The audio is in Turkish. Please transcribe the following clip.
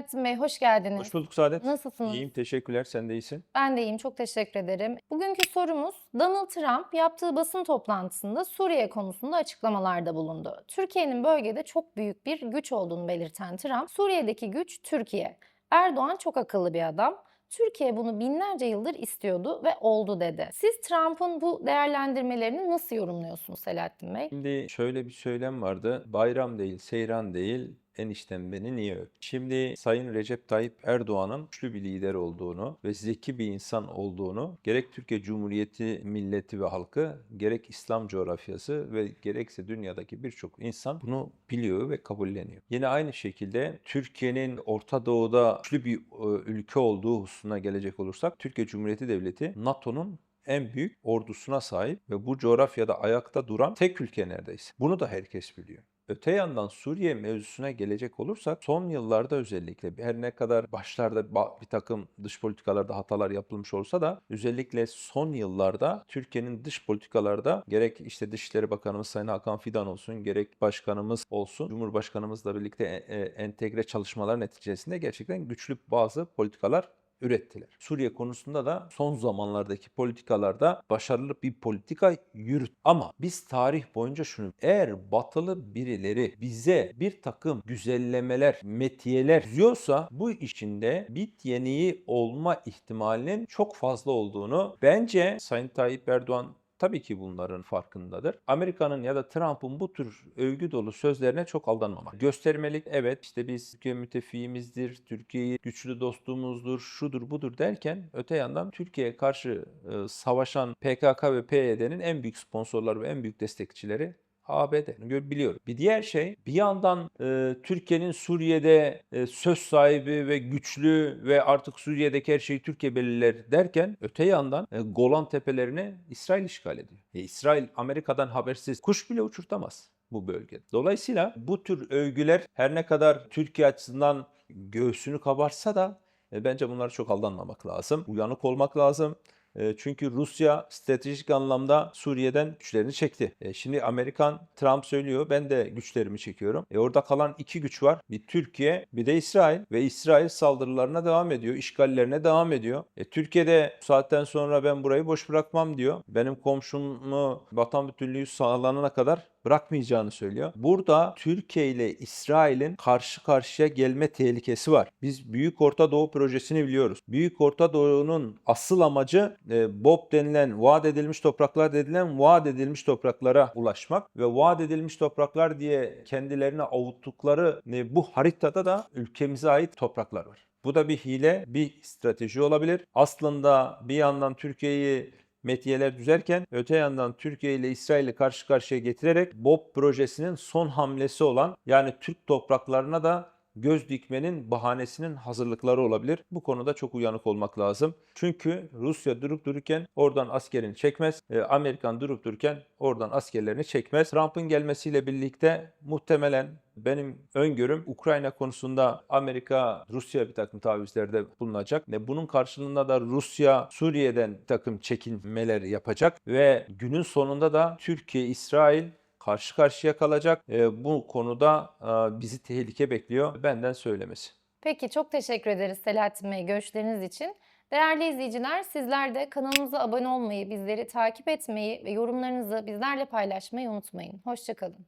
Selahattin Bey hoş geldiniz. Hoş bulduk Saadet. Nasılsınız? İyiyim, teşekkürler. Sen de iyisin. Ben de iyiyim, çok teşekkür ederim. Bugünkü sorumuz Donald Trump yaptığı basın toplantısında Suriye konusunda açıklamalarda bulundu. Türkiye'nin bölgede çok büyük bir güç olduğunu belirten Trump, Suriye'deki güç Türkiye. Erdoğan çok akıllı bir adam. Türkiye bunu binlerce yıldır istiyordu ve oldu dedi. Siz Trump'ın bu değerlendirmelerini nasıl yorumluyorsunuz Selahattin Bey? Şimdi şöyle bir söylem vardı. Bayram değil, seyran değil, eniştem beni niye öp? Şimdi Sayın Recep Tayyip Erdoğan'ın güçlü bir lider olduğunu ve zeki bir insan olduğunu gerek Türkiye Cumhuriyeti milleti ve halkı gerek İslam coğrafyası ve gerekse dünyadaki birçok insan bunu biliyor ve kabulleniyor. Yine aynı şekilde Türkiye'nin Orta Doğu'da güçlü bir e, ülke olduğu hususuna gelecek olursak Türkiye Cumhuriyeti Devleti NATO'nun en büyük ordusuna sahip ve bu coğrafyada ayakta duran tek ülke neredeyse. Bunu da herkes biliyor. Öte yandan Suriye mevzusuna gelecek olursak son yıllarda özellikle her ne kadar başlarda ba- bir takım dış politikalarda hatalar yapılmış olsa da özellikle son yıllarda Türkiye'nin dış politikalarda gerek işte Dışişleri Bakanımız Sayın Hakan Fidan olsun gerek başkanımız olsun Cumhurbaşkanımızla birlikte e- e- entegre çalışmalar neticesinde gerçekten güçlü bazı politikalar ürettiler. Suriye konusunda da son zamanlardaki politikalarda başarılı bir politika yürüt. Ama biz tarih boyunca şunu eğer batılı birileri bize bir takım güzellemeler, metiyeler diyorsa bu içinde bit yeniği olma ihtimalinin çok fazla olduğunu bence Sayın Tayyip Erdoğan tabii ki bunların farkındadır. Amerika'nın ya da Trump'ın bu tür övgü dolu sözlerine çok aldanmamak. Göstermelik evet işte biz Türkiye müttefiğimizdir, Türkiye'yi güçlü dostluğumuzdur, şudur budur derken öte yandan Türkiye'ye karşı e, savaşan PKK ve PYD'nin en büyük sponsorları ve en büyük destekçileri ABD. Biliyorum. Bir diğer şey bir yandan e, Türkiye'nin Suriye'de e, söz sahibi ve güçlü ve artık Suriye'deki her şeyi Türkiye belirler derken öte yandan e, Golan Tepelerini İsrail işgal ediyor. E, İsrail Amerika'dan habersiz kuş bile uçurtamaz bu bölgede. Dolayısıyla bu tür övgüler her ne kadar Türkiye açısından göğsünü kabarsa da e, bence bunlara çok aldanmamak lazım. Uyanık olmak lazım. E, Çünkü Rusya stratejik anlamda Suriye'den güçlerini çekti. E, Şimdi Amerikan Trump söylüyor ben de güçlerimi çekiyorum. E orada kalan iki güç var. Bir Türkiye bir de İsrail ve İsrail saldırılarına devam ediyor. işgallerine devam ediyor. E, Türkiye'de saatten sonra ben burayı boş bırakmam diyor. Benim komşumu vatan bütünlüğü sağlanana kadar bırakmayacağını söylüyor. Burada Türkiye ile İsrail'in karşı karşıya gelme tehlikesi var. Biz Büyük Orta Doğu projesini biliyoruz. Büyük Orta Doğu'nun asıl amacı e, BOP denilen vaat edilmiş topraklar dedilen vaat edilmiş topraklara ulaşmak ve vaat edilmiş topraklar diye kendilerine avuttukları e, bu haritada da ülkemize ait topraklar var. Bu da bir hile, bir strateji olabilir. Aslında bir yandan Türkiye'yi metiyeler düzerken öte yandan Türkiye ile İsrail'i karşı karşıya getirerek BOP projesinin son hamlesi olan yani Türk topraklarına da göz dikmenin bahanesinin hazırlıkları olabilir. Bu konuda çok uyanık olmak lazım. Çünkü Rusya durup dururken oradan askerini çekmez. E, Amerikan durup dururken oradan askerlerini çekmez. Trump'ın gelmesiyle birlikte muhtemelen benim öngörüm Ukrayna konusunda Amerika Rusya bir takım tavizlerde bulunacak. Ve bunun karşılığında da Rusya Suriye'den bir takım çekinmeler yapacak ve günün sonunda da Türkiye İsrail karşı karşıya kalacak. E, bu konuda e, bizi tehlike bekliyor. Benden söylemesi. Peki çok teşekkür ederiz Selahattin Bey görüşleriniz için. Değerli izleyiciler sizler de kanalımıza abone olmayı, bizleri takip etmeyi ve yorumlarınızı bizlerle paylaşmayı unutmayın. Hoşçakalın.